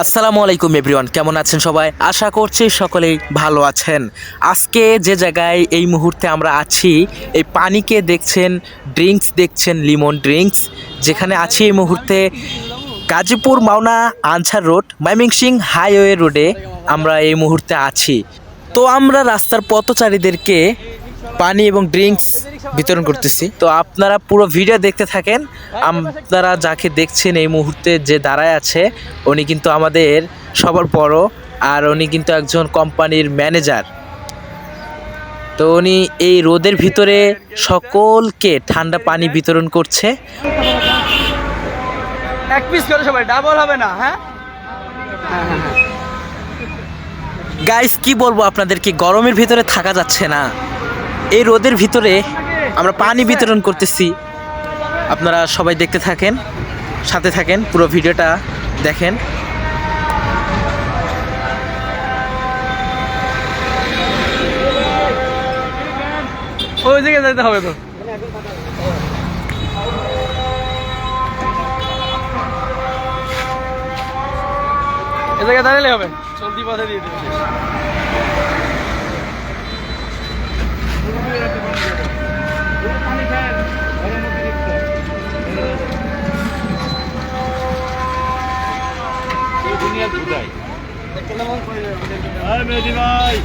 আসসালামু আলাইকুম এভরিওয়ান, কেমন আছেন সবাই? আশা করছি সকলেই ভালো আছেন। আজকে যে জায়গায় এই মুহূর্তে আমরা আছি, এই পানিকে দেখছেন, ড্রিঙ্কস দেখছেন, লিমন ড্রিঙ্কস, যেখানে আছি এই মুহূর্তে গাজীপুর মাওনা আনসার রোড ময়মনসিং হাইওয়ে রোডে আমরা এই মুহূর্তে আছি। তো আমরা রাস্তার পথচারীদেরকে পানি এবং ড্রিঙ্কস বিতরণ করতেছি। তো আপনারা পুরো ভিডিও দেখতে থাকেন। আপনারা যাকে দেখছেন এই মুহূর্তে যে দাঁড়ায় আছে, উনি কিন্তু আমাদের সবার বড় আর উনি কিন্তু একজন কোম্পানির ম্যানেজার। তো উনি এই রোদের ভিতরে সকলকে ঠান্ডা পানি বিতরণ করছে। এক পিস করে সবাই ডাবল হবে না হ্যাঁ। গাইস কি বলব আপনাদেরকে গরমের ভিতরে থাকা যাচ্ছে না? এই রোদের ভিতরে আমরা পানি বিতরণ করতেছি। আপনারা সবাই দেখতে থাকেন, সাথে থাকেন, পুরো ভিডিওটা দেখেন। ওই দিকে যেতে হবে তো। এ দাঁড়ালে হবে। চলতি পথে দিয়ে দিবে দুনিয়া দুটাই আরে মেহেদি ভাই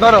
ধরো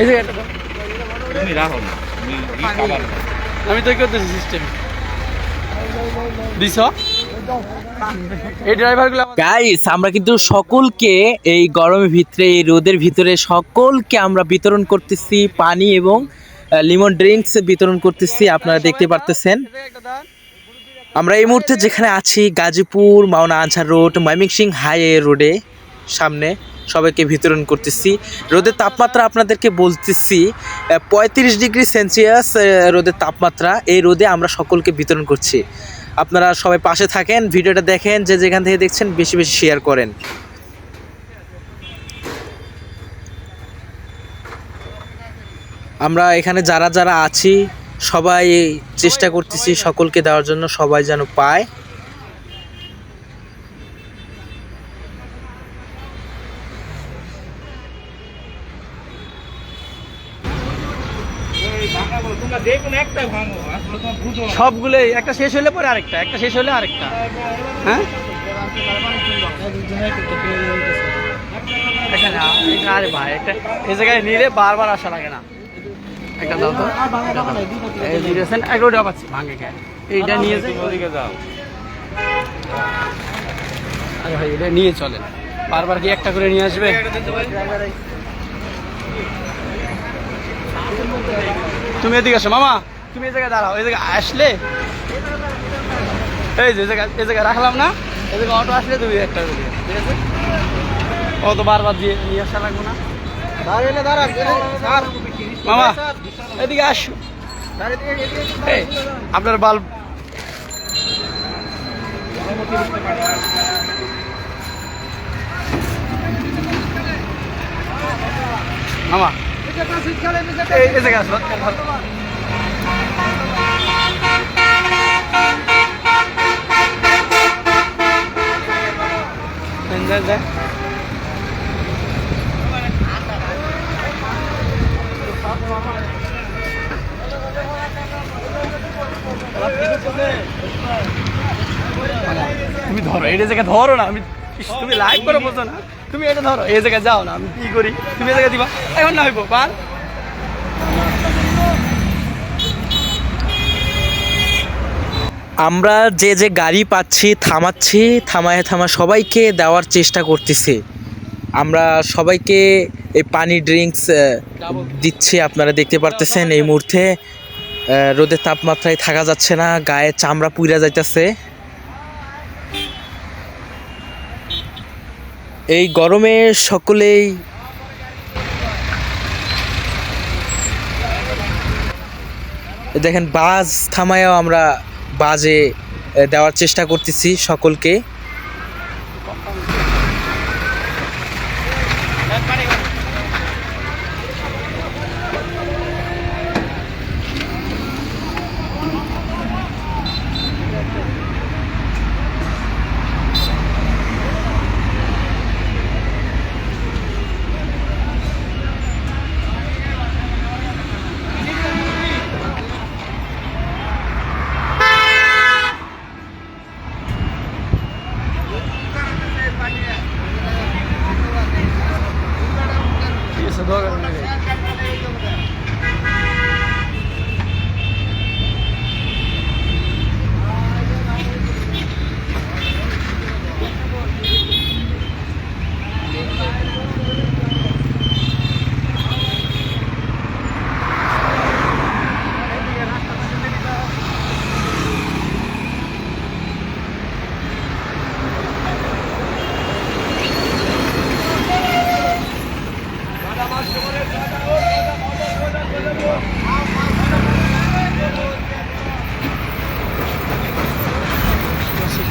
এই যে তুমি রাখো। আমি তো করতেছি সিস্টেম দিছ? এই ড্রাইভারগুলো গাইস আমরা কিন্তু সকলকে এই গরমের ভিতরে এই রোদের ভিতরে সকলকে আমরা বিতরণ করতেছি পানি এবং লিমন ড্রিঙ্কস বিতরণ করতেছি আপনারা দেখতে পারতেছেন। আমরা এই মুহূর্তে যেখানে আছি গাজীপুর মাওনা আনসার রোড ময়মনসিং হাইওয়ে রোডে সামনে। সবাইকে বিতরণ করতেছি। রোদের তাপমাত্রা আপনাদেরকে বলতেছি পঁয়ত্রিশ ডিগ্রি সেলসিয়াস রোদের তাপমাত্রা। এই রোদে আমরা সকলকে বিতরণ করছি। আপনারা সবাই পাশে থাকেন, ভিডিওটা দেখেন, যে যেখান থেকে দেখছেন, বেশি বেশি শেয়ার করেন। আমরা এখানে যারা যারা আছি, সবাই চেষ্টা করতেছি সকলকে দেওয়ার জন্য সবাই যেন পায় তোমরা যে কোনো একটা ভাঙো আসলে তোমার বুঝো না। সবগুলোই একটা শেষ হলে পরে আরেকটা একটা শেষ হলে আরেকটা। হ্যাঁ? আরে ভাই একটা এই জায়গায় নিলে বারবার আসা লাগে না। একটা দাও তো এটা দাও। এই যে দিয়েছেন, একটা পাচ্ছি ভাঙে এইটা নিয়ে যাও। আরে ভাই এটা নিয়ে চলেন। বারবার কি একটা করে নিয়ে আসবে? তুমি এদিকে আসো মামা। তুমি এই জায়গায় দাঁড়াও এই জায়গায় আসলে? এই যে এই জায়গায় এই জায়গায় রাখলাম না এই জায়গায় অটো আসলে তুমি একটা ঠিক আছে? ও তো বারবার দিয়ে নিয়ে আসা লাগবে না। মামা এদিকে আসো। এই আপনার বাল্ব। মামা এই জায়গায়। তুমি ধরো এই জায়গায় ধরো না আমি তুমি লাইভ করে বলছো না? তুমি এটা ধরো, এই জায়গায় যাও না, আমি কি করি? তুমি এই জায়গায় দিবা? এখন না হইব, পার। আমরা যে যে গাড়ি পাচ্ছি, থামাচ্ছি, থামায় থামা সবাইকে দেওয়ার চেষ্টা করতেছি। আমরা সবাইকে এই পানি ড্রিঙ্কস দিচ্ছি, আপনারা দেখতে পারতেছেন এই মুহূর্তে। রোদের তাপমাত্রায় থাকা যাচ্ছে না, গায়ে চামড়া পুড়া যাইতেছে। এই গরমে সকলেই দেখেন বাস থামায়ও আমরা বাজে দেওয়ার চেষ্টা করতেছি সকলকে।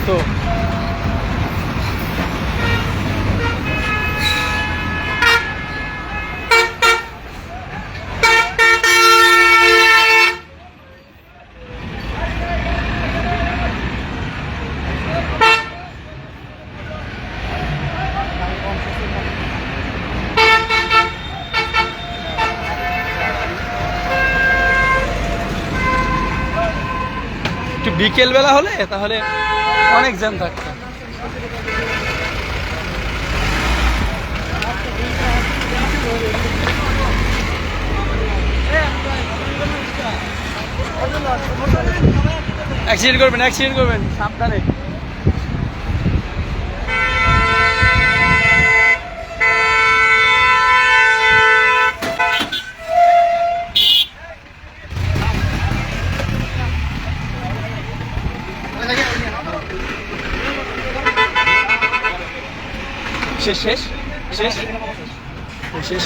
তো। বিকেল বেলা হলে তাহলে অনেক জ্যাম থাকতো। অ্যাক্সিডেন্ট করবেন অ্যাক্সিডেন্ট করবেন সাবধানে। শেষ শেষ শেষ। শেষ।